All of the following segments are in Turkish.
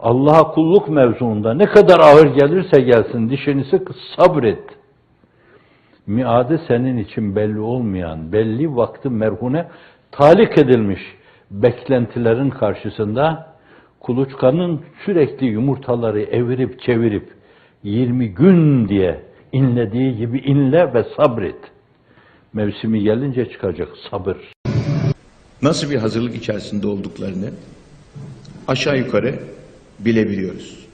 Allah'a kulluk mevzuunda ne kadar ağır gelirse gelsin dişini sık sabret. Miadı senin için belli olmayan, belli vakti merhune talik edilmiş beklentilerin karşısında kuluçkanın sürekli yumurtaları evirip çevirip 20 gün diye inlediği gibi inle ve sabret. Mevsimi gelince çıkacak sabır. nasıl bir hazırlık içerisinde olduklarını aşağı yukarı bilebiliyoruz.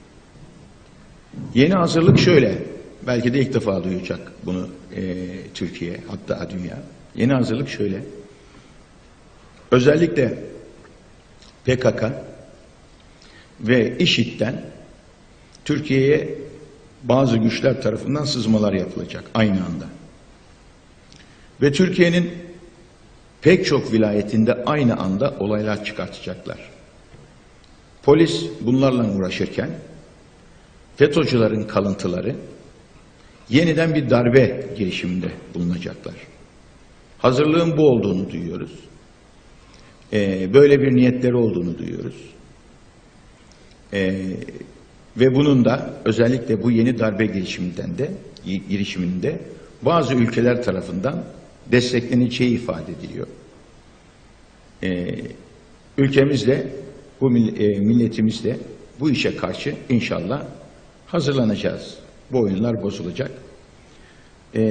Yeni hazırlık şöyle, belki de ilk defa duyacak bunu eee, Türkiye, hatta dünya. Yeni hazırlık şöyle, özellikle PKK ve IŞİD'den Türkiye'ye bazı güçler tarafından sızmalar yapılacak aynı anda. Ve Türkiye'nin pek çok vilayetinde aynı anda olaylar çıkartacaklar. Polis bunlarla uğraşırken FETÖ'cülerin kalıntıları yeniden bir darbe girişiminde bulunacaklar. Hazırlığın bu olduğunu duyuyoruz. Ee, böyle bir niyetleri olduğunu duyuyoruz. Ee, ve bunun da özellikle bu yeni darbe girişiminden de girişiminde bazı ülkeler tarafından destekleneceği ifade ediliyor. Ee, ülkemiz de bu e, milletimiz de bu işe karşı inşallah hazırlanacağız. Bu oyunlar bozulacak. Ee,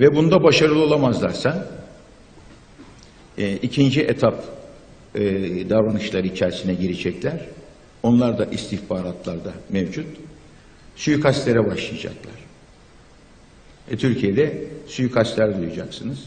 ve bunda başarılı olamazlarsa e, ikinci etap e, davranışları içerisine girecekler. Onlar da istihbaratlarda mevcut. Suikastlere başlayacaklar. E, Türkiye'de suikastler duyacaksınız.